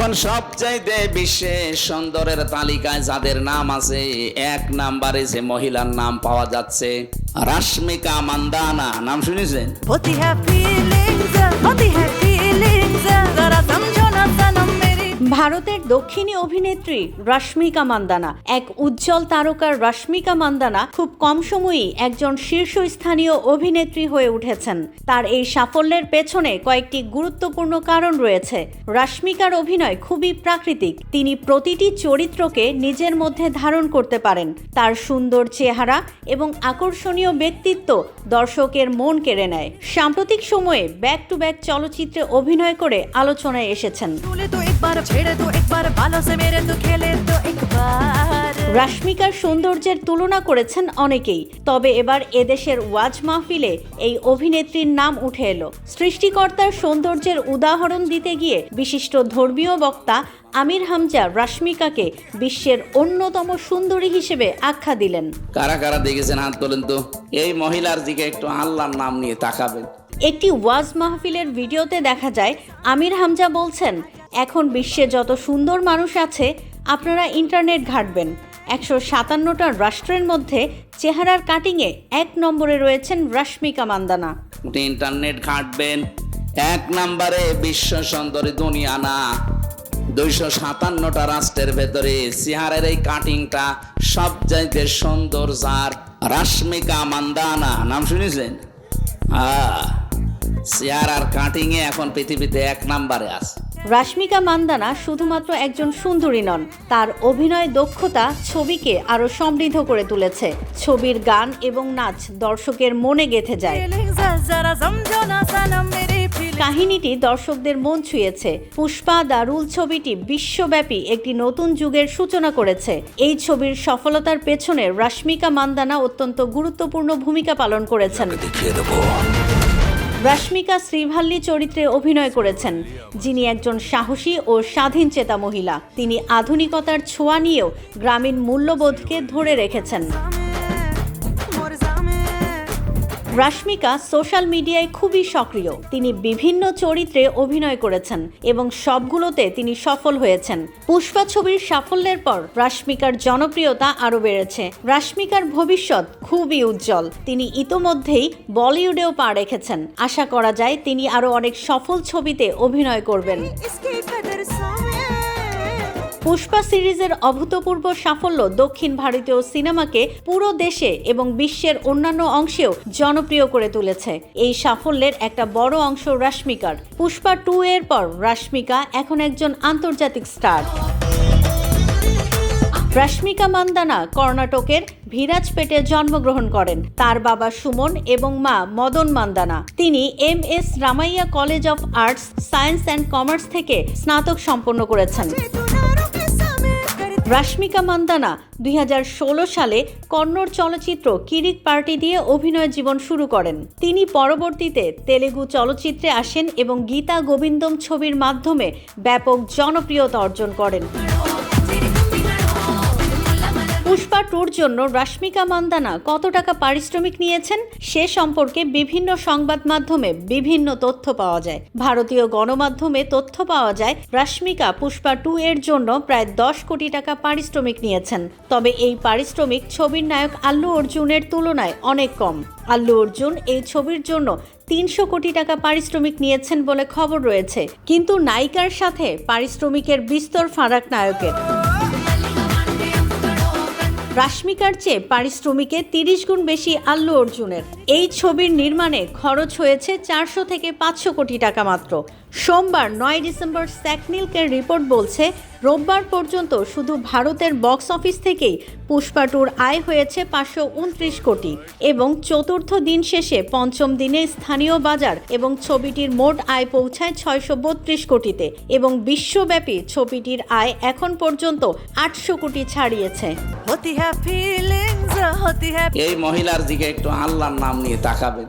এখন সবচাইতে বিশ্বে সুন্দরের তালিকায় যাদের নাম আছে, এক নাম্বারে যে মহিলার নাম পাওয়া যাচ্ছে, রাশমিকা মান্দানা। নাম শুনেছেন? ভারতের দক্ষিণী অভিনেত্রী রশ্মিকা মান্দানা। এক উজ্জ্বল তারকার রশ্মিকা মান্দানা খুব কম সময়ই একজন শীর্ষস্থানীয় অভিনেত্রী হয়ে উঠেছেন। তার এই সাফল্যের পেছনে কয়েকটি গুরুত্বপূর্ণ কারণ রয়েছে। রশ্মিকার অভিনয় খুবই প্রাকৃতিক। তিনি প্রতিটি চরিত্রকে নিজের মধ্যে ধারণ করতে পারেন। তার সুন্দর চেহারা এবং আকর্ষণীয় ব্যক্তিত্ব দর্শকের মন কেড়ে নেয়। সাম্প্রতিক সময়ে ব্যাক টু ব্যাক চলচ্চিত্রে অভিনয় করে আলোচনায় এসেছেন। রাশমিকার সৌন্দর্যের তুলনা করেছেন অনেকেই তবে এবার এদেশের ওয়াজ মাহফিলে এই অভিনেত্রীর নাম উঠে এলো। সৃষ্টিকর্তার সৌন্দর্যের উদাহরণ দিতে গিয়ে বিশিষ্ট ধর্মীয় বক্তা আমির হামজা রাশমিকাকে বিশ্বের অন্যতম সুন্দরী হিসেবে আখ্যা দিলেন। কারা কারা দেখেছেন হাত তোলেন তো? এই মহিলার দিকে একটু আল্লাহর নাম নিয়ে তাকাবেন। একটি ওয়াজ মাহফিলের ভিডিওতে দেখা যায় আমির হামজা বলছেন এখন বিশ্বে যত সুন্দর মানুষ আছে, আপনারা ইন্টারনেট ঘাঁটবেন। একশো সাতান্নটা রাষ্ট্রের মধ্যে চেহারার কাটিংয়ে এক নম্বরে রয়েছেন রশ্মিকা মান্দানা। ইন্টারনেট ঘাঁটবেন, এক নম্বরে বিশ্ব সুন্দরী দুনিয়া না। দুইশো সাতান্নটা রাষ্ট্রের ভেতরে সিহারের এই কাটিংটা সব চাইতে সুন্দর যার রাশ্মিকা মান্দানা। নাম শুনেছেন? হ্যাঁ সিহার আর কাটিংয়ে এখন পৃথিবীতে এক নাম্বারে আছে। রাশ্মিকা মান্দানা শুধুমাত্র একজন সুন্দরী নন, তার অভিনয় দক্ষতা ছবিকে আরও সমৃদ্ধ করে তুলেছে। ছবির গান এবং নাচ দর্শকের মনে গেঁথে যায়। কাহিনীটি দর্শকদের মন ছুঁয়েছে। পুষ্পা দারুল ছবিটি বিশ্বব্যাপী একটি নতুন যুগের সূচনা করেছে। এই ছবির সফলতার পেছনে রাশ্মিকা মান্দানা অত্যন্ত গুরুত্বপূর্ণ ভূমিকা পালন করেছেন। রশ্মিকা শ্রীভাল্লি চরিত্রে অভিনয় করেছেন। যিনি একজন সাহসী ও স্বাধীন চেতা মহিলা। তিনি আধুনিকতার ছোঁয়া নিয়েও গ্রামীণ মূল্যবোধকে ধরে রেখেছেন। রাশমিকা সোশ্যাল মিডিয়ায় খুবই সক্রিয়। তিনি বিভিন্ন চরিত্রে অভিনয় করেছেন এবং সবগুলোতে তিনি সফল হয়েছেন। পুষ্পা ছবির সাফল্যের পর রাশমিকার জনপ্রিয়তা আরও বেড়েছে। রাশমিকার ভবিষ্যৎ খুবই উজ্জ্বল। তিনি ইতোমধ্যেই বলিউডেও পা রেখেছেন। আশা করা যায় তিনি আরও অনেক সফল ছবিতে অভিনয় করবেন। পুষ্পা সিরিজের অভূতপূর্ব সাফল্য দক্ষিণ ভারতীয় সিনেমাকে পুরো দেশে এবং বিশ্বের অন্যান্য অংশেও জনপ্রিয় করে তুলেছে। এই সাফল্যের একটা বড় অংশ রাশ্মিকার। পুষ্পা টু এর পর রাশ্মিকা এখন একজন আন্তর্জাতিক স্টার। রাশ্মিকা মান্দানা কর্ণাটকের ভিরাজপেটে জন্মগ্রহণ করেন। তার বাবা সুমন এবং মা মদন মান্দানা। তিনি M S Ramaiah college of arts, science and commerce থেকে স্নাতক সম্পন্ন করেছেন। রাশ্মিকা মান্দানা দুই হাজার ষোলো সালে কন্নড় চলচ্চিত্র কিরিক পার্টি দিয়ে অভিনয় জীবন শুরু করেন। তিনি পরবর্তীতে তেলেগু চলচ্চিত্রে আসেন এবং গীতা গোবিন্দম ছবির মাধ্যমে ব্যাপক জনপ্রিয়তা অর্জন করেন। পুষ্পা টুর জন্য রাশ্মিকা মান্দানা কত টাকা পারিশ্রমিক নিয়েছেন সে সম্পর্কে বিভিন্ন সংবাদ মাধ্যমে বিভিন্ন তথ্য পাওয়া যায়। ভারতীয় গণমাধ্যমে তথ্য পাওয়া যায় রাশ্মিকা পুষ্পা টু এর জন্য প্রায় দশ কোটি টাকা পারিশ্রমিক নিয়েছেন। তবে এই পারিশ্রমিক ছবির নায়ক আল্লু অর্জুনের তুলনায় অনেক কম। আল্লু অর্জুন এই ছবির জন্য তিনশো কোটি টাকা পারিশ্রমিক নিয়েছেন বলে খবর রয়েছে। কিন্তু নায়িকার সাথে পারিশ্রমিকের বিস্তর ফারাক নায়কের। রাশ্মিকার চেয়ে পারিশ্রমিকে তিরিশ গুণ বেশি আল্লু অর্জুনের। এই ছবির নির্মাণে খরচ হয়েছে চারশো থেকে পাঁচশো কোটি টাকা মাত্র। সোমবার নয় ডিসেম্বর স্যাকনিলকের রিপোর্ট বলছে রোববার পর্যন্ত শুধু ভারতের বক্স অফিস থেকেই পুষ্পা টুর আয় হয়েছে পাঁচশো উনত্রিশ কোটি এবং চতুর্থ দিন শেষে পঞ্চম দিনে স্থানীয় বাজার এবং ছবিটির মোট আয় পৌঁছায় ছয়শো বত্রিশ কোটিতে এবং বিশ্বব্যাপী ছবিটির আয় এখন পর্যন্ত আটশো কোটি ছাড়িয়েছে। এই মহিলার দিকে একটু আল্লাহর নাম নিয়ে তাকাবেন।